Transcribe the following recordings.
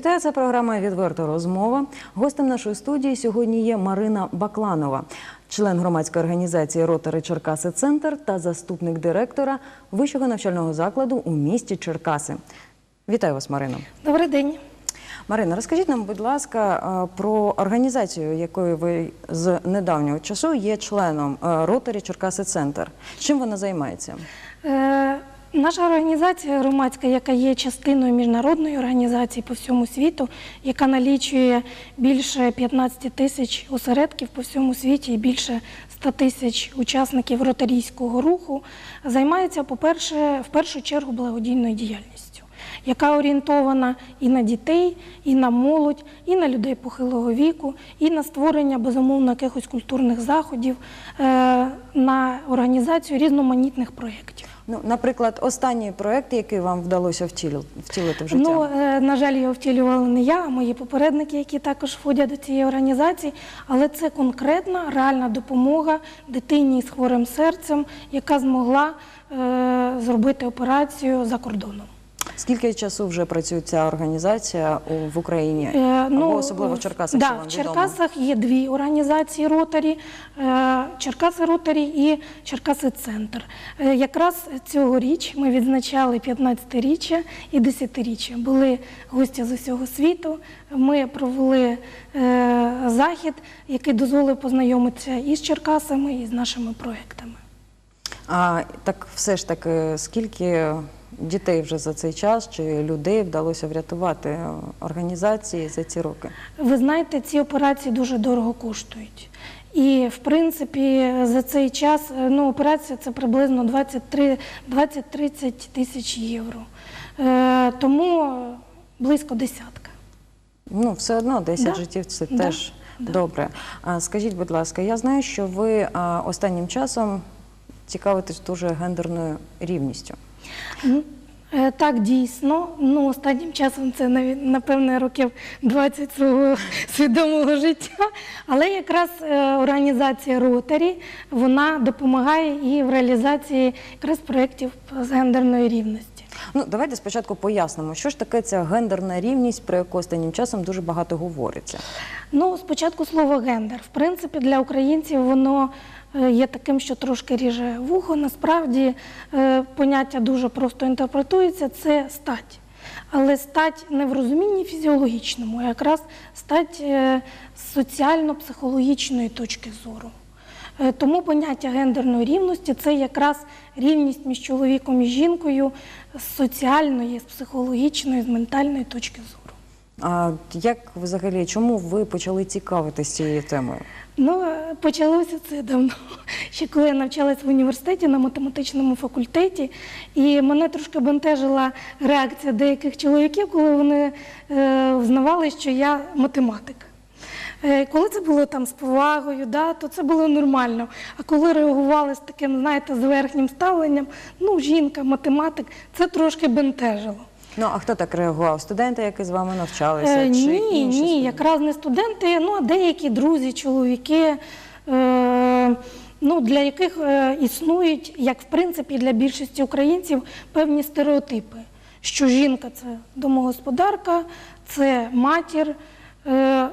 Вітаю, це програма Відверта розмова. Гостем нашої студії сьогодні є Марина Бакланова, член громадської організації Ротари Черкаси Центр та заступник директора вищого навчального закладу у місті Черкаси. Вітаю вас, Марина. Добрий день. Марина, розкажіть нам, будь ласка, е, про організацію, якої ви з недавнього часу є членом е, Ротарі Черкаси Центр. Чим вона займається? Наша організація громадська, яка є частиною міжнародної організації по всьому світу, яка налічує більше 15 тисяч осередків по всьому світі і більше 100 тисяч учасників ротарійського руху, займається, по-перше, в першу чергу благодійною діяльністю. Яка орієнтована і на дітей, і на молодь, і на людей похилого віку, і на створення безумовно якихось культурних заходів, е, на організацію різноманітних проєктів. Ну, наприклад, останній проект, який вам вдалося втілити, втілити в життя. Ну, е, на жаль, його втілювали не я, а мої попередники, які також входять до цієї організації. Але це конкретна реальна допомога дитині з хворим серцем, яка змогла е, зробити операцію за кордоном. Скільки часу вже працює ця організація в Україні? Е, Або особливо в Черкасах, да, що вам в відомо? Черкасах є дві організації Ротарі, е, Черкаси Ротарі і Черкаси Центр. Е, Якраз цьогоріч ми відзначали 15-річчя і 10-річчя. Були гості з усього світу. Ми провели е, захід, який дозволив познайомитися і з Черкасами, і з нашими проектами. А так все ж таки, скільки дітей вже за цей час чи людей вдалося врятувати організації за ці роки? Ви знаєте, ці операції дуже дорого коштують. І, в принципі, за цей час е, ну, операція це приблизно 23 20-30 тисяч євро. Е, тому близько десятка. Ну, все одно 10 Да, життів це да, теж да. добре. А скажіть, будь ласка, я знаю, що ви а, останнім часом цікавитесь дуже гендерною рівністю. Е, Так, дійсно. Ну, останнім часом це напевне, років 20 свого свідомого життя. Але якраз е, організація Ротарі вона допомагає і в реалізації якраз проєктів з гендерної рівності. Ну, давайте спочатку пояснимо, що ж таке ця гендерна рівність, про яку останнім часом дуже багато говориться. Ну, спочатку слово гендер. В принципі, для українців воно є таким, що трошки ріже вухо. Насправді е, поняття дуже просто інтерпретується це стать. Але стать не в розумінні фізіологічному, а якраз стать е, з соціально-психологічної точки зору. Е, Тому поняття гендерної рівності це якраз рівність між чоловіком і жінкою з соціальної, з психологічної, з ментальної точки зору. А як взагалі, чому ви почали цікавитися цією темою? Ну, е, почалося це давно, ще коли я навчалась в університеті на математичному факультеті, і мене трошки бентежила реакція деяких чоловіків, коли вони е, взнавали, що я математик. Е, Коли це було там з повагою, да, то це було нормально. А коли реагували з таким, знаєте, зверхнім ставленням, ну, жінка, математик, це трошки бентежило. Ну а хто так реагував? Студенти, які з вами навчалися? Е, чи ні, інші ні, студенти? якраз не студенти, ну а деякі друзі, чоловіки, е, ну, для яких е, існують, як в принципі для більшості українців, певні стереотипи, що жінка це домогосподарка, це матір. Е,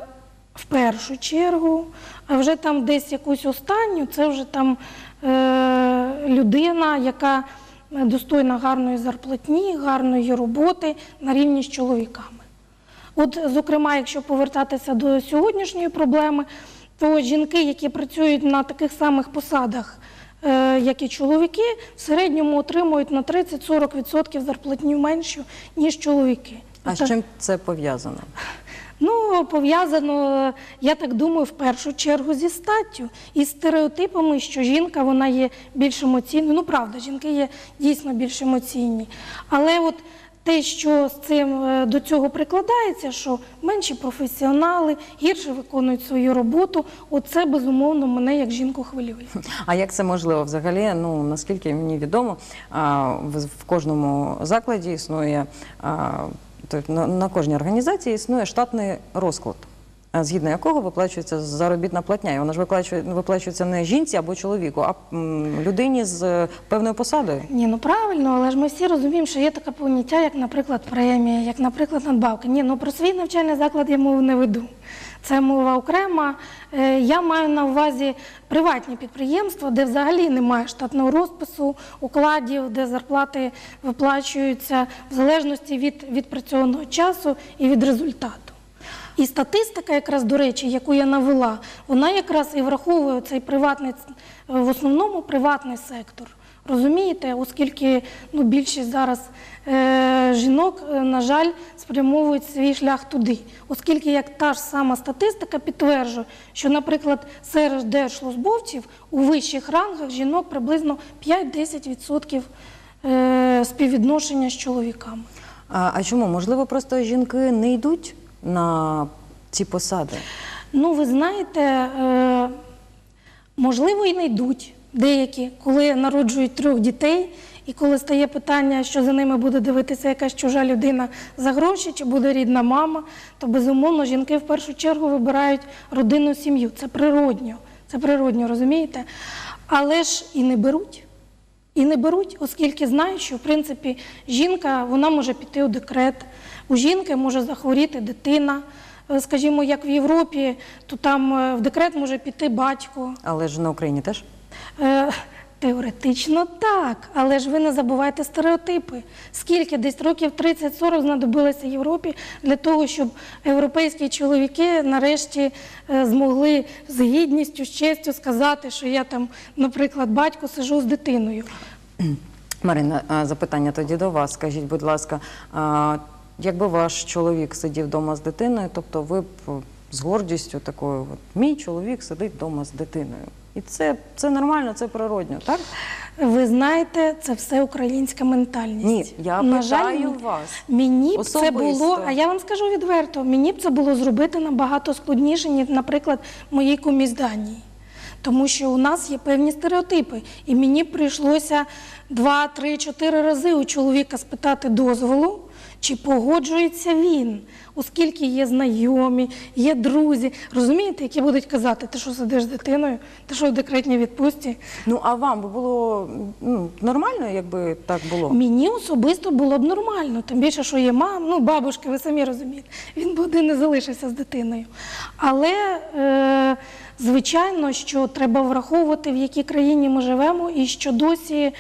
в першу чергу, а вже там десь якусь останню, це вже там е, людина, яка достойна гарної зарплатні, гарної роботи на рівні з чоловіками. От, зокрема, якщо повертатися до сьогоднішньої проблеми, то жінки, які працюють на таких самих посадах, е, як і чоловіки, в середньому отримують на 30-40% зарплатню меншу, ніж чоловіки. А з чим це пов'язано? Ну, пов'язано, я так думаю, в першу чергу зі статтю і стереотипами, що жінка вона є більш емоційною. Ну, правда, жінки є дійсно більш емоційні. Але от те, що з цим е, до цього прикладається, що менші професіонали гірше виконують свою роботу, оце безумовно мене як жінку хвилює. А як це можливо взагалі? Ну наскільки мені відомо, в, кожному закладі існує тобто на, кожній організації існує штатний розклад. згідно якого виплачується заробітна платня. І вона ж виплачує, виплачується не жінці або чоловіку, а людині з е, певною посадою. Ні, ну правильно, але ж ми всі розуміємо, що є таке поняття, як, наприклад, премія, як, наприклад, надбавка. Ні, ну про свій навчальний заклад я мову не веду. Це мова окрема. Е, Я маю на увазі приватні підприємства, де взагалі немає штатного розпису, укладів, де зарплати виплачуються в залежності від відпрацьованого часу і від результату. І статистика, якраз до речі, яку я навела, вона якраз і враховує цей приватний, в основному приватний сектор. Розумієте, оскільки ну, більшість зараз е, жінок, е, на жаль, спрямовують свій шлях туди. Оскільки як та ж сама статистика підтверджує, що, наприклад, серед держслужбовців у вищих рангах жінок приблизно 5-10% е, співвідношення з чоловіками. А, а чому? Можливо, просто жінки не йдуть на ці посади? Ну, ви знаєте, е, можливо, і не йдуть деякі, коли народжують трьох дітей, і коли стає питання, що за ними буде дивитися якась чужа людина за гроші, чи буде рідна мама, то безумовно жінки в першу чергу вибирають родинну сім'ю. Це природньо. Це природньо, розумієте? Але ж і не беруть. І не беруть, оскільки знають, що в принципі жінка вона може піти у декрет, у жінки може захворіти дитина. Е, Скажімо, як в Європі, то там е, в декрет може піти батько. Але ж на Україні теж. Е, Теоретично так, але ж ви не забувайте стереотипи. Скільки десь років 30-40 знадобилося Європі для того, щоб європейські чоловіки нарешті е, змогли з гідністю, з честю сказати, що я там, наприклад, батько сижу з дитиною. Марина, запитання тоді до вас. Скажіть, будь ласка, якби ваш чоловік сидів вдома з дитиною, тобто ви б з гордістю такою, мій чоловік сидить вдома з дитиною. І це, це нормально, це природньо, так? Ви знаєте, це все українська ментальність. Ні, я На питаю жаль, вас. Мені б це було, а я вам скажу відверто, мені б це було зробити набагато складніше, ніж, наприклад, моїй комусь Данії. Тому що у нас є певні стереотипи, і мені прийшлося два, три, чотири рази у чоловіка спитати дозволу, чи погоджується він, оскільки є знайомі, є друзі, розумієте, які будуть казати, ти що сидиш з дитиною, ти що в декретній відпустці. Ну а вам би було ну, нормально, якби так було? Мені особисто було б нормально, тим більше, що є мам, ну бабушки, ви самі розумієте, він би один не залишився з дитиною. Але е, звичайно, що треба враховувати, в якій країні ми живемо, і що досі.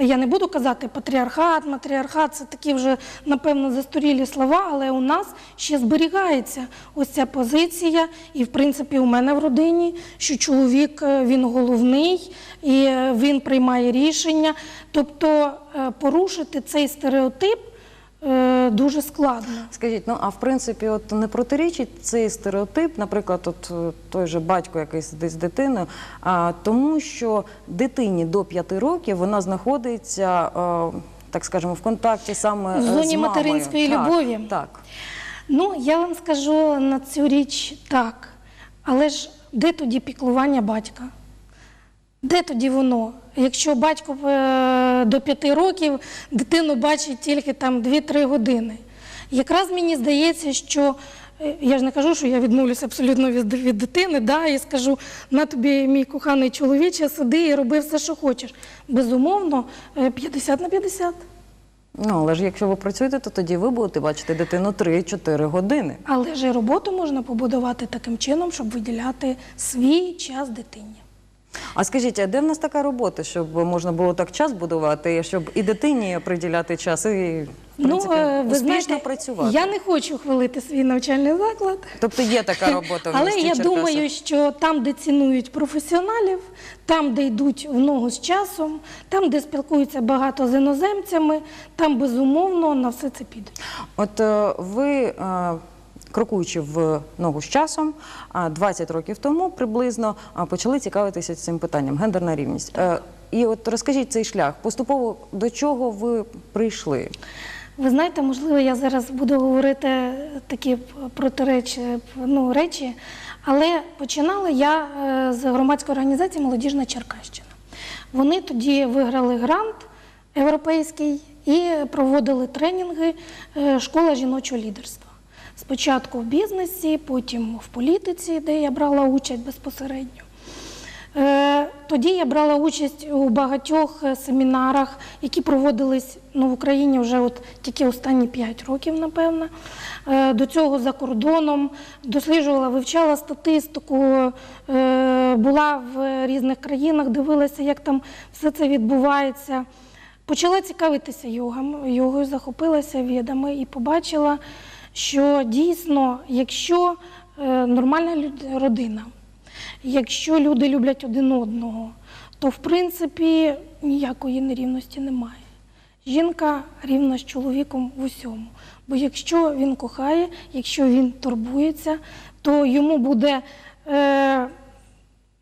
Я не буду казати патріархат, матріархат це такі вже напевно застарілі слова, але у нас ще зберігається ось ця позиція, і в принципі у мене в родині, що чоловік е, він головний і е, він приймає рішення. Тобто е, порушити цей стереотип е, дуже складно. Скажіть, ну а в принципі, от не протирічить цей стереотип, наприклад, от е, той же батько, який сидить з дитиною, а, тому що дитині до 5 років вона знаходиться, е, так скажемо, в контакті саме В е, зоні з мамою. материнської так, любові. Так. Ну, я вам скажу на цю річ так. Але ж де тоді піклування батька? Де тоді воно? Якщо батько е, до п'яти років дитину бачить тільки там 2-3 години. Якраз мені здається, що е, я ж не кажу, що я відмовлюся абсолютно від, від дитини, да, і скажу, на тобі, мій коханий чоловіче, сиди і роби все, що хочеш. Безумовно, е, 50 на 50. Ну, але ж якщо ви працюєте, то тоді ви будете бачити дитину 3-4 години. Але ж і роботу можна побудувати таким чином, щоб виділяти свій час дитині. А скажіть, а де в нас така робота, щоб можна було так час будувати, щоб і дитині приділяти час, і в принципі, е, ви успішно знаєте, працювати? Я не хочу хвалити свій навчальний заклад. Тобто є така робота в Але місті я Черкаси? думаю, що там, де цінують професіоналів, там, де йдуть в ногу з часом, там, де спілкуються багато з іноземцями, там безумовно на все це підуть. От е, ви, е, крокуючи в ногу з часом, а 20 років тому приблизно почали цікавитися цим питанням гендерна рівність. Е, І от розкажіть цей шлях, поступово до чого ви прийшли? Ви знаєте, можливо, я зараз буду говорити такі протиречі ну, речі, але починала я е, з громадської організації Молодіжна Черкащина. Вони тоді виграли грант європейський і проводили тренінги е, Школа жіночого лідерства. Спочатку в бізнесі, потім в політиці, де я брала участь безпосередньо. Е, Тоді я брала участь у багатьох е, семінарах, які проводились ну, в Україні вже от тільки останні 5 років, напевно. Е, До цього за кордоном досліджувала, вивчала статистику, була в різних країнах, дивилася, як там все це відбувається. Почала цікавитися йогом, йогою, захопилася відами і побачила, що дійсно, якщо е, нормальна родина, якщо люди люблять один одного, то в принципі ніякої нерівності немає. Жінка рівна з чоловіком в усьому. Бо якщо він кохає, якщо він турбується, то йому буде е,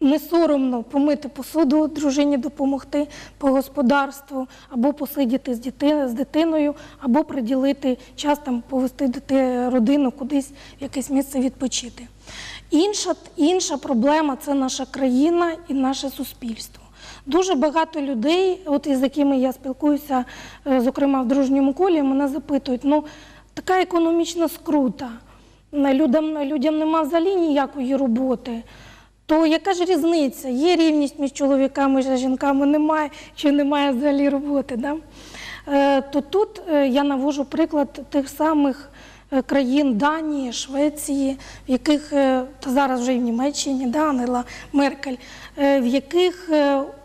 не соромно помити посуду, дружині допомогти по господарству, або посидіти з, діти, з дитиною, або приділити час там повести родину кудись в якесь місце відпочити. Інша, інша проблема це наша країна і наше суспільство. Дуже багато людей, от із якими я спілкуюся, е, зокрема в дружньому колі, мене запитують: ну така економічна скрута, людям, людям нема взагалі ніякої роботи. То яка ж різниця? Є рівність між чоловіками і жінками, немає, чи немає взагалі роботи. Да? Е, то тут е, я навожу приклад тих самих е, країн Данії, Швеції, в яких та зараз вже і в Німеччині, да, Ангела Меркель, в яких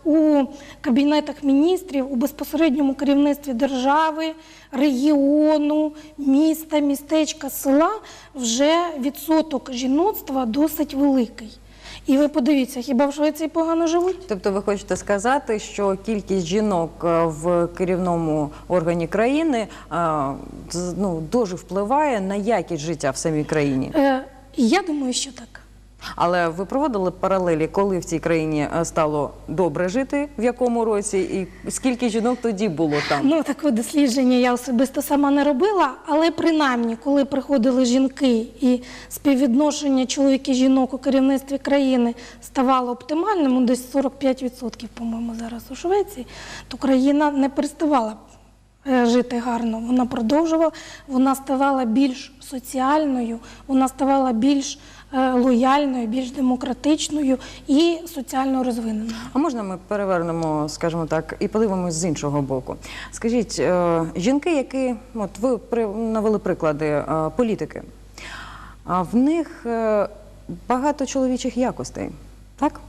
у кабінетах міністрів, у безпосередньому керівництві держави, регіону, міста, містечка, села вже відсоток жіноцтва досить великий. І ви подивіться, хіба в Швеції погано живуть? Тобто ви хочете сказати, що кількість жінок е, в керівному органі країни е, ну, дуже впливає на якість життя в самій країні. Е, я думаю, що так. Але ви проводили паралелі, коли в цій країні е, стало добре жити, в якому році, і скільки жінок тоді було там? Ну, такого дослідження я особисто сама не робила, але принаймні, коли приходили жінки і співвідношення чоловік-жінок у керівництві країни ставало оптимальним, ну, десь 45%, по-моєму, зараз у Швеції, то країна не переставала е, жити гарно. Вона продовжувала, вона ставала більш соціальною, вона ставала більш лояльною, більш демократичною і соціально розвиненою. А можна ми перевернемо, скажімо так, і подивимось з іншого боку. Скажіть, е, жінки, які от ви навели приклади е, політики, а в них е, багато чоловічих якостей, так?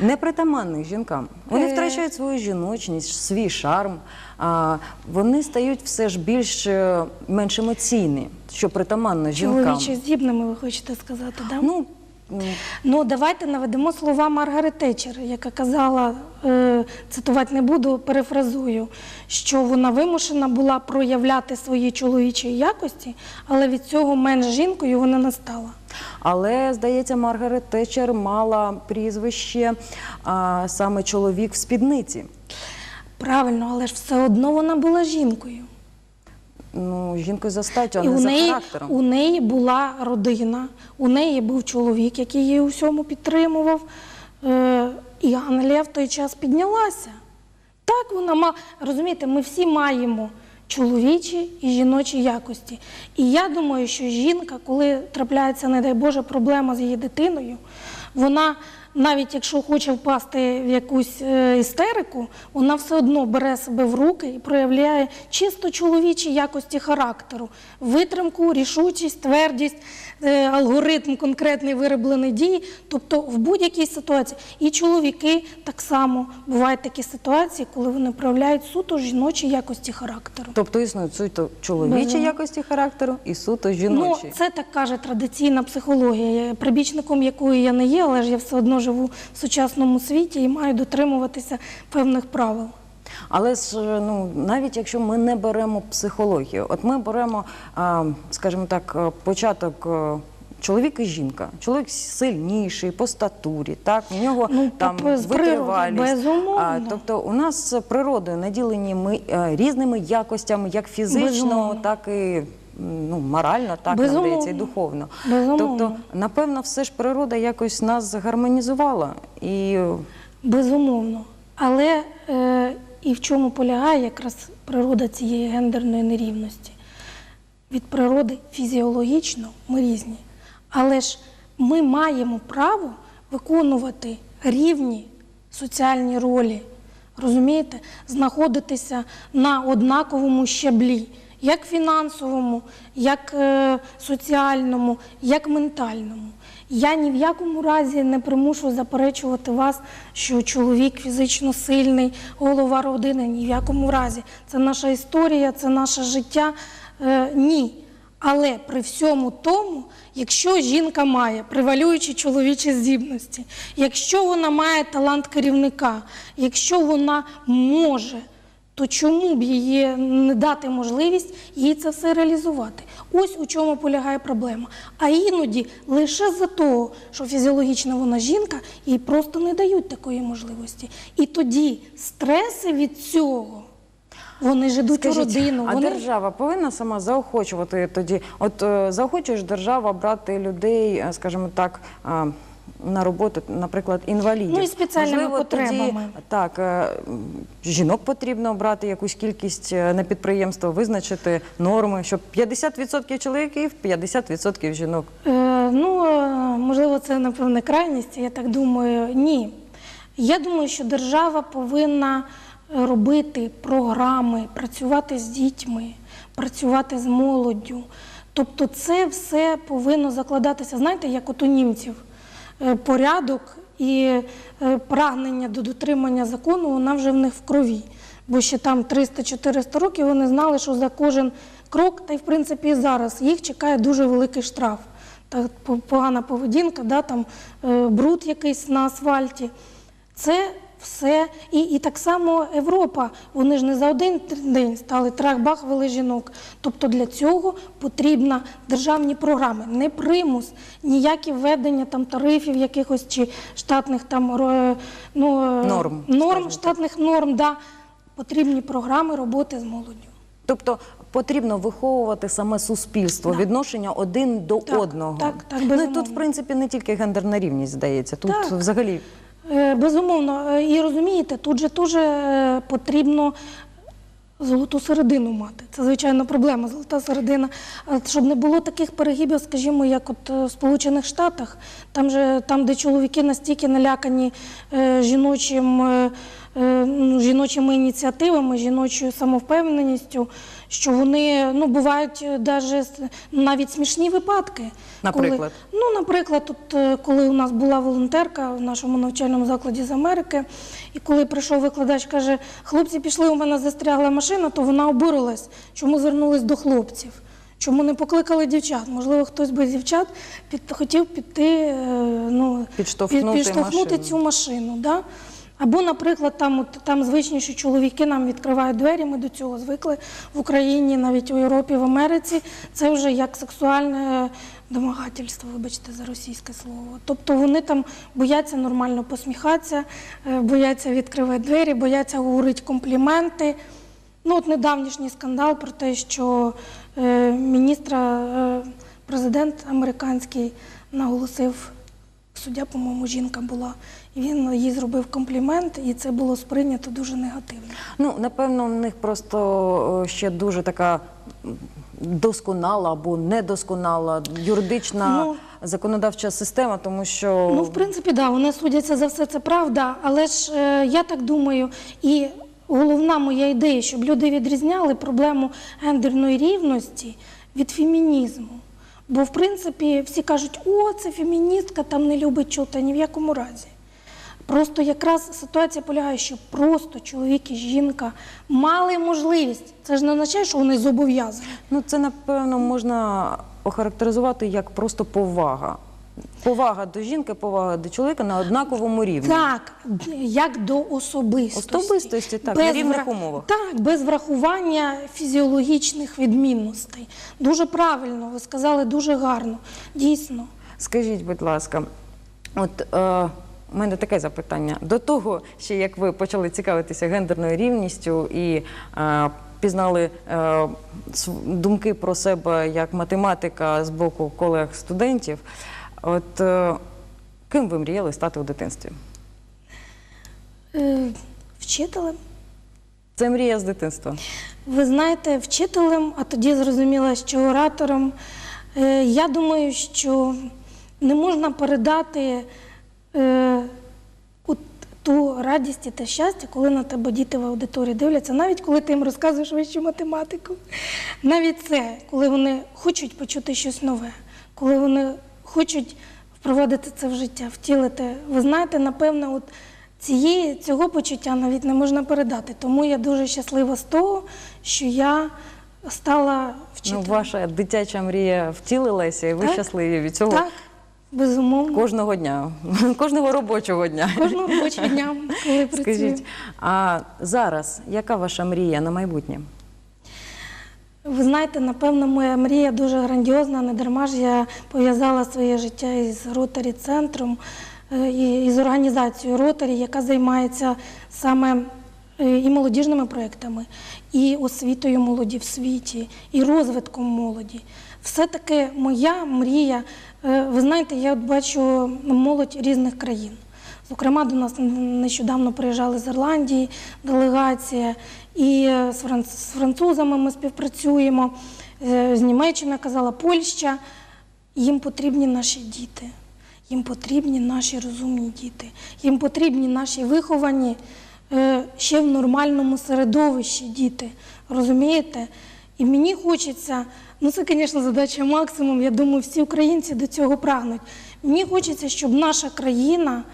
Непритаманних жінкам. Вони Е. втрачають свою жіночність, свій шарм. А вони стають все ж більш е, менш емоційні, що притаманно жінкам. Чоловіче здібними, ви хочете сказати, так? Да? Ну, Ну, давайте наведемо слова Маргарет Тетчер, яка казала, е, цитувати не буду, перефразую, що вона вимушена була проявляти свої чоловічі якості, але від цього менш жінкою вона не стала. Але здається, Маргарет Тетчер мала прізвище а, саме чоловік в спідниці. Правильно, але ж все одно вона була жінкою. Ну, жінкою за статтю, а І не у за неї, характером. у неї була родина, у неї був чоловік, який її у всьому підтримував. Е, і Англія в той час піднялася. Так вона мала. Розумієте, ми всі маємо чоловічі і жіночі якості. І я думаю, що жінка, коли трапляється, не дай Боже, проблема з її дитиною, вона. Навіть якщо хоче впасти в якусь е, істерику, вона все одно бере себе в руки і проявляє чисто чоловічі якості характеру, витримку, рішучість, твердість, е, алгоритм конкретний вироблений дії. Тобто в будь-якій ситуації. І чоловіки так само бувають такі ситуації, коли вони проявляють суто жіночі якості характеру. Тобто існують суто чоловічі Безумовно. якості характеру і суто Ну, це так каже традиційна психологія, прибічником якої я не є, але ж я все одно живу в сучасному світі і маю дотримуватися певних правил. Але ж ну навіть якщо ми не беремо психологію, от ми беремо, скажімо так, е, початок. е, Чоловік і жінка. Чоловік сильніший по статурі, так у нього Ну, там по- витривалість. А, тобто у нас природою наділені ми е, різними якостями, як фізично, Безумовно. так і ну, морально, так нам Безумовно. здається, і духовно. Безумовно. Тобто, напевно, все ж природа якось нас гармонізувала і Безумовно. Але е, і в чому полягає якраз природа цієї гендерної нерівності? від природи фізіологічно ми різні. Але ж ми маємо право виконувати рівні соціальні ролі, розумієте, знаходитися на однаковому щаблі, як фінансовому, як е, соціальному, як ментальному. Я ні в якому разі не примушу заперечувати вас, що чоловік фізично сильний, голова родини. Ні в якому разі. Це наша історія, це наше життя. Е, ні. Але при всьому тому, якщо жінка має превалюючі чоловічі здібності, якщо вона має талант керівника, якщо вона може, то чому б її не дати можливість їй це все реалізувати? Ось у чому полягає проблема. А іноді лише за того, що фізіологічна вона жінка, їй просто не дають такої можливості. І тоді стреси від цього. Вони ж ідуть у родину. а вони... держава повинна сама заохочувати тоді. От е, заохочуєш держава брати людей, е, скажімо так. На роботу, наприклад, інвалідів. Ну, і спеціальними Можливо, потребами. Тоді, так, е, жінок потрібно брати якусь кількість е, на підприємство, визначити норми, щоб 50% чоловіків, 50% жінок. Е, ну, е, можливо, це напевне крайність, я так думаю. Ні. Я думаю, що держава повинна робити програми, працювати з дітьми, працювати з молоддю. Тобто це все повинно закладатися, знаєте, як от у німців. Е, Порядок і е, прагнення до дотримання закону, вона вже в них в крові. Бо ще там 300-400 років вони знали, що за кожен крок, та й в принципі зараз їх чекає дуже великий штраф. Та погана поведінка, да, там, е, бруд якийсь на асфальті. Це все. І, і так само Європа. Вони ж не за один день стали трах-бах вели жінок. Тобто для цього потрібна державні програми, не примус, ніякі введення там тарифів якихось чи штатних там ро- ну, е, Норм, норм штатних норм. Да. Потрібні програми роботи з молоддю. Тобто потрібно виховувати саме суспільство, відношення один до Так, одного. так, так, ну і тут, в принципі, не тільки гендерна рівність, здається, тут Так. взагалі Е, Безумовно, Е, і розумієте, тут же теж е, потрібно золоту середину мати. Це звичайно проблема, золота середина. Е, Щоб не було таких перегибів, скажімо, як от е, в Сполучених Штатах, там, же, там де чоловіки настільки налякані е, жіночим. е, е, ну, жіночими ініціативами, жіночою самовпевненістю, що вони ну бувають е, даже, навіть смішні випадки. Наприклад? Коли, Ну, наприклад, от, е, коли у нас була волонтерка в нашому навчальному закладі з Америки, і коли прийшов викладач, каже, хлопці пішли, у мене застрягла машина, то вона обурилась, чому звернулись до хлопців. Чому не покликали дівчат? Можливо, хтось би з дівчат під, хотів піти, е, ну, Підштовхнути підштовхнути машину. цю машину. Да? Або, наприклад, там, там звичні, що чоловіки нам відкривають двері, ми до цього звикли в Україні, навіть у Європі, в Америці. Це вже як сексуальне домагательство, вибачте за російське слово. Тобто вони там бояться нормально посміхатися, е, бояться відкривати двері, бояться говорити компліменти. Ну, от недавнішній скандал про те, що е, міністра, е, президент американський наголосив, суддя, по-моєму, жінка була, він їй зробив комплімент, і це було сприйнято дуже негативно. Ну, напевно, у них просто е, ще дуже така досконала або недосконала юридична Ну, законодавча система, тому що Ну, в принципі, да, вони судяться за все, це правда. Але ж е, я так думаю, і головна моя ідея, щоб люди відрізняли проблему гендерної рівності від фемінізму. Бо, в принципі, всі кажуть, о, це феміністка, там не любить чути ні в якому разі. Просто якраз ситуація полягає, що просто чоловік і жінка мали можливість. Це ж не означає, що вони зобов'язані. ну, це напевно можна охарактеризувати як просто повага. Повага до жінки, повага до чоловіка на однаковому рівні. Так, як до особистості. Особистості, так, на рівних умовах. Так, без врахування фізіологічних відмінностей. Дуже правильно, ви сказали дуже гарно. Дійсно. Скажіть, будь ласка, от е, у мене таке запитання. До того, ще як ви почали цікавитися гендерною рівністю і е, пізнали е, думки про себе як математика з боку колег-студентів, от е, ким ви мріяли стати у дитинстві? Е, вчителем. Це мрія з дитинства. Ви знаєте, вчителем, а тоді зрозуміла, що оратором. Е, Я думаю, що не можна передати ту радість і те щастя, коли на тебе діти в аудиторії дивляться, навіть коли ти їм розказуєш вищу математику. Навіть це, коли вони хочуть почути щось нове, коли вони хочуть впровадити це в життя, втілити. Ви знаєте, напевно, от цієї, цього почуття навіть не можна передати. Тому я дуже щаслива з того, що я стала Ну, ваша дитяча мрія втілилася, і ви Так. щасливі від цього Так, безумовно. кожного дня, кожного робочого дня. Кожного робочого дня, коли працюю. Скажіть, а зараз яка ваша мрія на майбутнє? Ви знаєте, напевно, моя мрія дуже грандіозна. Не дарма ж я пов'язала своє життя із ротарі центром е, і з організацією ротарі, яка займається саме е, і молодіжними проєктами, і освітою молоді в світі, і розвитком молоді. Все-таки моя мрія. Е, Ви знаєте, я бачу молодь різних країн. Зокрема, до нас нещодавно приїжджали з Ірландії делегація, і е, з франц- з французами ми співпрацюємо, е, з Німеччини казала Польща. Їм потрібні наші діти, їм потрібні наші розумні діти, їм потрібні наші виховані ще в нормальному середовищі діти. Розумієте? І мені хочеться, ну це, звісно, задача максимум. Я думаю, всі українці до цього прагнуть. Мені хочеться, щоб наша країна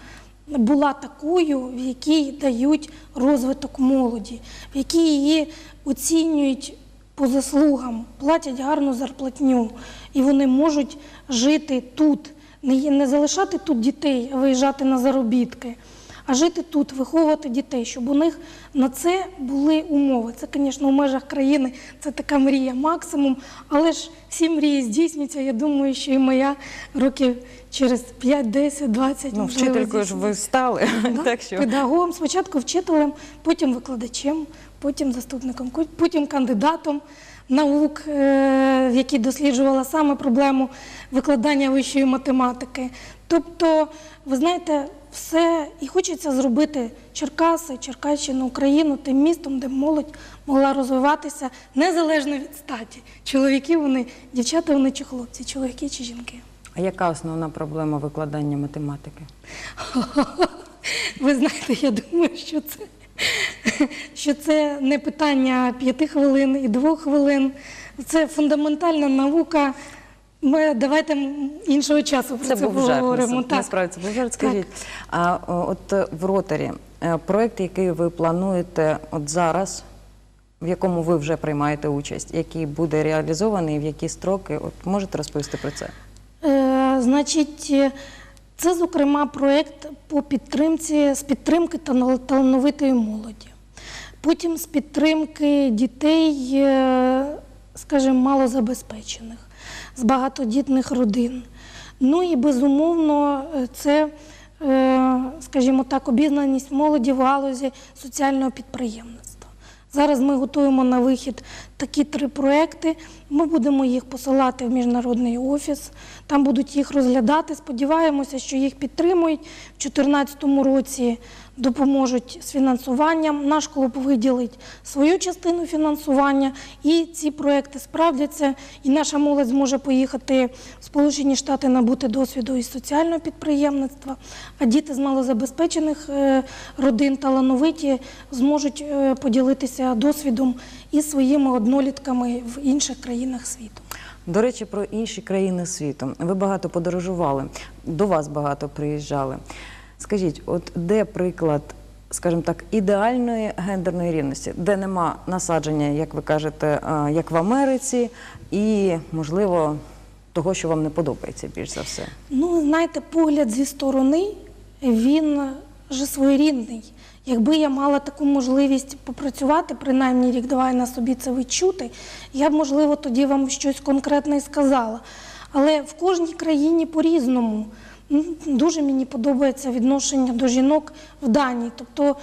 була такою, в якій дають розвиток молоді, в якій її оцінюють по заслугам, платять гарну зарплатню, і вони можуть жити тут, не, залишати тут дітей, а виїжджати на заробітки, а жити тут, виховувати дітей, щоб у них на це були умови. Це, звісно, у межах країни це така мрія максимум, але ж всі мрії здійсняться. Я думаю, що і моя років через 5, 10, 20, Ну, вчителькою ж ви стали, Да, так що Педагогом, спочатку вчителем, потім викладачем, потім заступником, потім кандидатом наук, е, які досліджувала саме проблему викладання вищої математики. Тобто, ви знаєте, все і хочеться зробити Черкаси, Черкащину, Україну тим містом, де молодь могла розвиватися незалежно від статі. Чоловіки вони, дівчата вони чи хлопці, чоловіки чи жінки. а яка основна проблема викладання математики? Ви знаєте, я думаю, що це, що це не питання п'яти хвилин і двох хвилин. Це фундаментальна наука. Ми давайте іншого часу про це, Це був жарт. поговоримо. Насправді це був жарт. Так. Скажіть, а от е, в роторі е, проект, який ви плануєте от зараз, в якому ви вже приймаєте участь, який буде реалізований, в які строки? От можете розповісти про це? Е, значить, це, зокрема, проєкт по підтримці з підтримки тал- талановитої молоді. Потім з підтримки дітей, скажімо, малозабезпечених, з багатодітних родин. Ну і безумовно, це, е, скажімо так, обізнаність молоді в галузі соціального підприємництва. Зараз ми готуємо на вихід такі три проекти. Ми будемо їх посилати в міжнародний офіс. Там будуть їх розглядати. Сподіваємося, що їх підтримують. В 2014 році допоможуть з фінансуванням. Наш клуб виділить свою частину фінансування, і ці проекти справдяться. І наша молодь зможе поїхати в Сполучені Штати набути досвіду із соціального підприємництва. А діти з малозабезпечених е, родин талановиті зможуть е, поділитися досвідом із своїми однолітками в інших країнах світу. До речі, про інші країни світу. Ви багато подорожували, до вас багато приїжджали. Скажіть, от де приклад, скажімо так, ідеальної гендерної рівності, де нема насадження, як ви кажете, як в Америці, і, можливо, того, що вам не подобається більш за все? Ну, знаєте, погляд зі сторони, він же своєрідний. Якби я мала таку можливість попрацювати, принаймні рік-два на собі це відчути, я б, можливо, тоді вам щось конкретне і сказала. Але в кожній країні по-різному. Дуже мені подобається відношення до жінок в Данії. Тобто,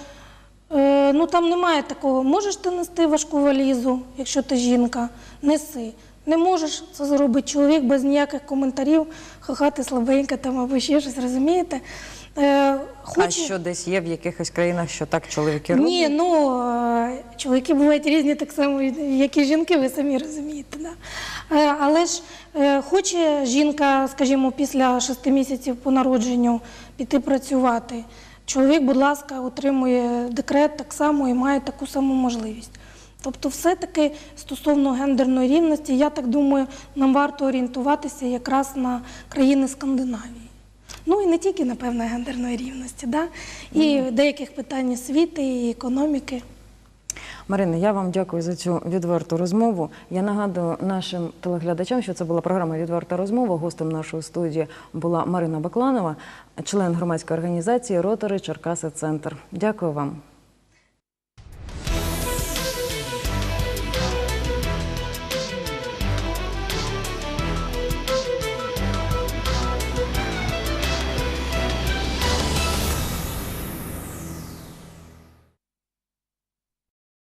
е, ну там немає такого, можеш ти нести важку валізу, якщо ти жінка, неси. Не можеш це зробити чоловік без ніяких коментарів, хахати слабенька там або ще щось, розумієте? Е, А що десь є в якихось країнах, що так чоловіки роблять? Ні, ну е, чоловіки бувають різні так само, як і жінки, ви самі розумієте. Да? Е, Але ж хоче жінка, скажімо, після шести місяців по народженню піти працювати. Чоловік, будь ласка, отримує декрет так само і має таку саму можливість. Тобто, все-таки стосовно гендерної рівності, я так думаю, нам варто орієнтуватися якраз на країни Скандинавії. Ну і не тільки, напевно, гендерної рівності, да? і деяких питань освіти, і економіки. Марина, я вам дякую за цю відверту розмову. Я нагадую нашим телеглядачам, що це була програма Відверта розмова. Гостем нашої студії була Марина Бакланова, член громадської організації Ротори Черкаси Центр. Дякую вам.